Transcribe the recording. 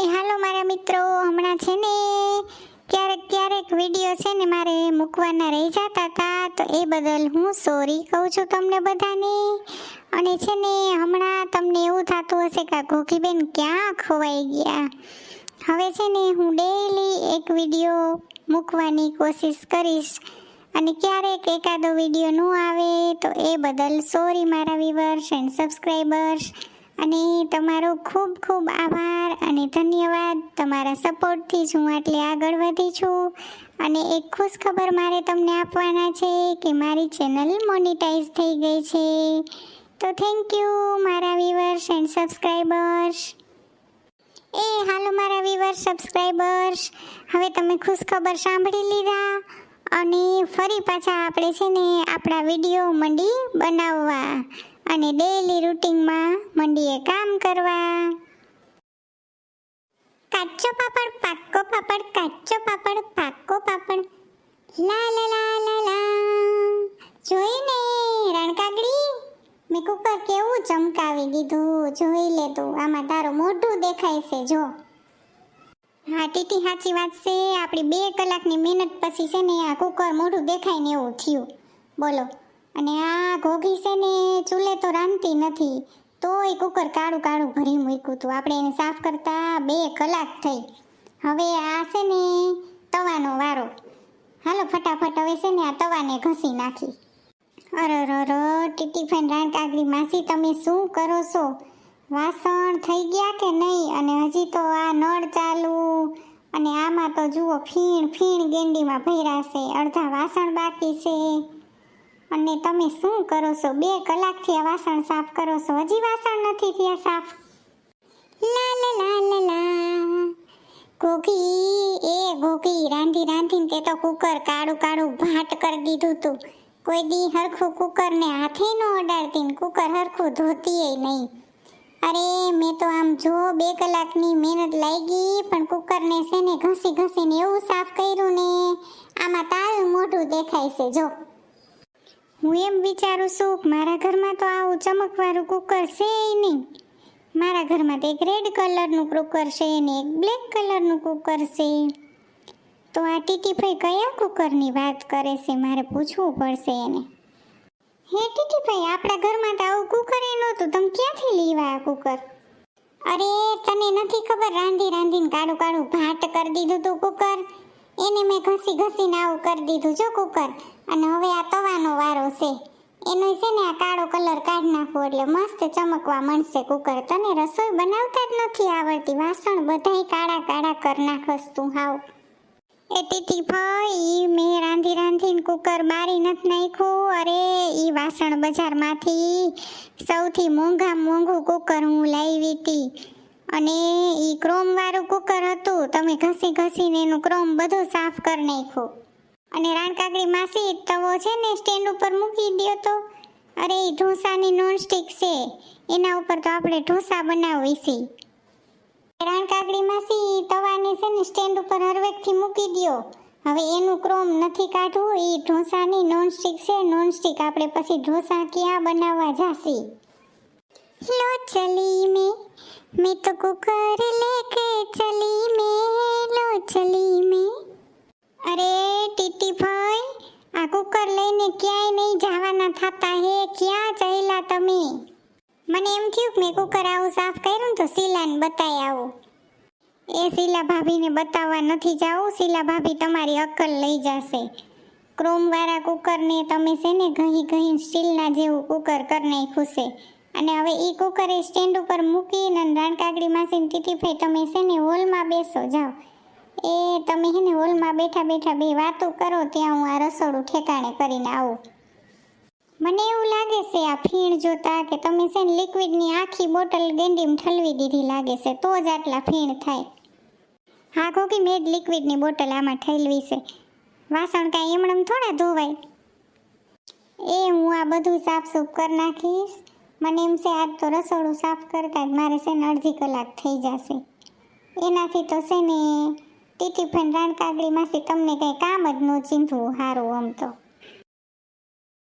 એ હાલો મારા મિત્રો, હમણાં છે ને ક્યારેક ક્યારેક વીડિયો છે ને મારે મૂકવાના રહી જતા હતા તો એ બદલ હું સોરી કહું છું તમને બધાને. અને છે ને હમણાં તમને એવું થતું હશે કે ગોકીબેન ક્યાં ખોવાઈ ગયા. હવે છે ને હું ડેઈલી એક વીડિયો મૂકવાની કોશિશ કરીશ. અને ક્યારેક એકાદો વીડિયો ન આવે, તો એ બદલ સોરી મારા વિવર્સ એન્ડ સબસ્ક્રાઈબર્સ અને તમારો ખૂબ ખૂબ આભાર અને ધન્યવાદ. તમારા સપોર્ટથી જ હું આટલે આગળ વધી છું. અને એક ખુશ ખબર મારે તમને આપવાના છે કે મારી ચેનલ મોનિટાઈઝ થઈ ગઈ છે. તો થેન્ક યુ મારા વિવર્સ એન્ડ સબસ્ક્રાઈબર્સ એ હાલો મારા વિવર્સ સબસ્ક્રાઈબર્સ હવે તમે ખુશ ખબર સાંભળી લીધા. અને ફરી પાછા આપણે છે ને આપણા વીડિયો મંડી બનાવવા અને ડેઈલી રૂટિનમાં મંડીએ કામ કરવા. કાચો પાપડ, પાક્કો પાપડ, કાચો પાપડ, પાક્કો પાપડ. લા લા લા લા લા. જોઈને રણકાગડી મેં કુકર કેવું ચમકાવી દીધું. જોઈ લે તું, આમાં તારું મોઢું દેખાય છે, જો. હા, ટીટી સાચી વાત છે. આપણી બે કલાકની મહેનત પછી છે ને આ કુકર મોઢું દેખાય ને એવું થયું. બોલો. અને આ ઘોઘી છે ને, ચૂલે તો રાંધતી નથી. તોય કુકર કાળું કાળું ભરી મૂક્યું હતું. આપણે એને સાફ કરતા બે કલાક થઈ. હવે આ છે ને, તવાનો વારો. હાલો, ફટાફટ હવે છે ને આ તવાને ઘસી નાખી. અરર ટીટી ફેન રાણ કાગડી માસી, તમે શું કરો છો? વાસણ થઈ ગયા કે નહીં? અને હજી તો આ નળ ચાલુ. અને આમાં તો જુઓ, ફીણ ફીણ ગેંડીમાં ભર્યા છે. અડધા વાસણ બાકી છે. અને તમે શું કરો છો? બે કલાકથી આ વાસણ સાફ કરો છો? હજી વાસણ નથી થયા સાફ. લા લા લા લા ગોગી એ ઘોઘી રાંધી રાંધીને તે તો કુકર કાળું કાળું ભાટ કરી દીધું તું. કોઈ દી હરખું કુકરને હાથે ન અડાડતી કુકર હરખું ધોતીએ નહીં. અરે, મેં તો આમ જો બે કલાકની મહેનત લાગી, પણ કુકરને છે ને ઘસી ઘસીને એવું સાફ કર્યું ને, આમાં તારું મોઢું દેખાય છે, જો. હું એમ વિચારું છું, મારા ઘરમાં તો આવું ચમકવાળું કુકર છે નહીં. મારા ઘરમાં તો એક રેડ કલરનું કુકર છે ને એક બ્લેક કલરનું કુકર છે. તો આ ટીટીભાઈ કયા કુકરની વાત કરે છે, મારે પૂછવું પડશે એને. હે ટીટીભાઈ, આપણા ઘરમાં તો આવું કુકર એ નહોતું. તમે ક્યાંથી લીવા આ કુકર અરે, તને નથી ખબર રાંધી રાંધીને કાળું કાળું ભાટ કરી દીધું તું કુકર એને મેં ઘસી ઘસીને આવું કરી દીધું, જો કુકર અને હવે આ તવાનો વારો છે. એનો છે ને આ કાળો કલર કાઢી નાખવો એટલે મસ્ત ચમકવા મળશે કુકર તને રસોઈ બનાવતા જ નથી આવડતી. વાસણ બધાય કાળા કાળા કરી નાખસ તું હાવ. એ ટીટી ભાઈ મેં રાંધી રાંધીને કુકર બારી નથી નાખ્યું. અરે એ વાસણ બજારમાંથી સૌથી મોંઘા મોંઘું કુકર હું લાવી હતી અને એ ક્રોમવાળું કુકર હતું. તમે ઘસી ઘસીને એનું ક્રોમ બધું સાફ કરી નાખ્યું. અને રાણકાગડી માસી તવો છે ને, સ્ટેન્ડ ઉપર મૂકી દ્યો તો. અરે એ ઢોસાની નોનસ્ટિક છે. એના ઉપર તો આપણે ઢોસા બનાવીશી. છીએ ને સ્ટેન્ડ ઉપર હરવેકથી મૂકી દો હવે એનું ક્રોમ નથી કાઢવું એ ઢોસાની નોનસ્ટિક છે. નોનસ્ટિક આપણે પછી ઢોસા ક્યાં બનાવવા જાસી લો ચલી મે, મેં તો કુકર લેકે ચલી મે, લો ચલી મે. અરે ટીટી ભાઈ, આ કુકર લઈને ક્યાંય નહીં જવાના થતા હે, ક્યાં ચહેલા તમે? મને એમ થયું કે મેં કુકર આવું સાફ કર્યું તો સીલાને બતાવી આવું. એ શીલા ભાભીને બતાવવા નથી જાવું શીલા ભાભી તમારી અક્કલ લઈ જશે. ક્રોમવાળા કુકરને તમે છે ને ઘહી ઘહી સ્ટીલના જેવું કુકર કરી નાખ્યું અને હવે એ કુકર એ સ્ટેન્ડ ઉપર મૂકીને રાણકાગડી માસીને ટીટીભાઈ તમે છે ને હોલમાં બેસો, જાઓ. એ તમે છે ને હોલમાં બેઠા બેઠા બે વાતો કરો, ત્યાં હું આ રસોડું ઠેકાણે કરીને આવું. મને એવું લાગે છે આ ફીણ જોતા કે તમે છે ને લિક્વિડની આખી બોટલ ગેંડીમ ઠલવી દીધી લાગે છે, તો જ આટલા ફીણ થાય. હા, કોકી મેડ લિક્વિડની બોટલ આમાં ઠેલવી છે. વાસણ કાંઈ એમણમ થોડા ધોવાય. એ હું આ બધું સાફ સૂફ કરી નાખીશ. મને એમ છે, આજ તો રસોડું સાફ કરતા જ મારે છે ને અડધી કલાક થઈ જશે. એનાથી તો છે ને ટીટી ફેન માસી તમને કંઈ કામ જ ન ચીંધવું સારું આમ તો.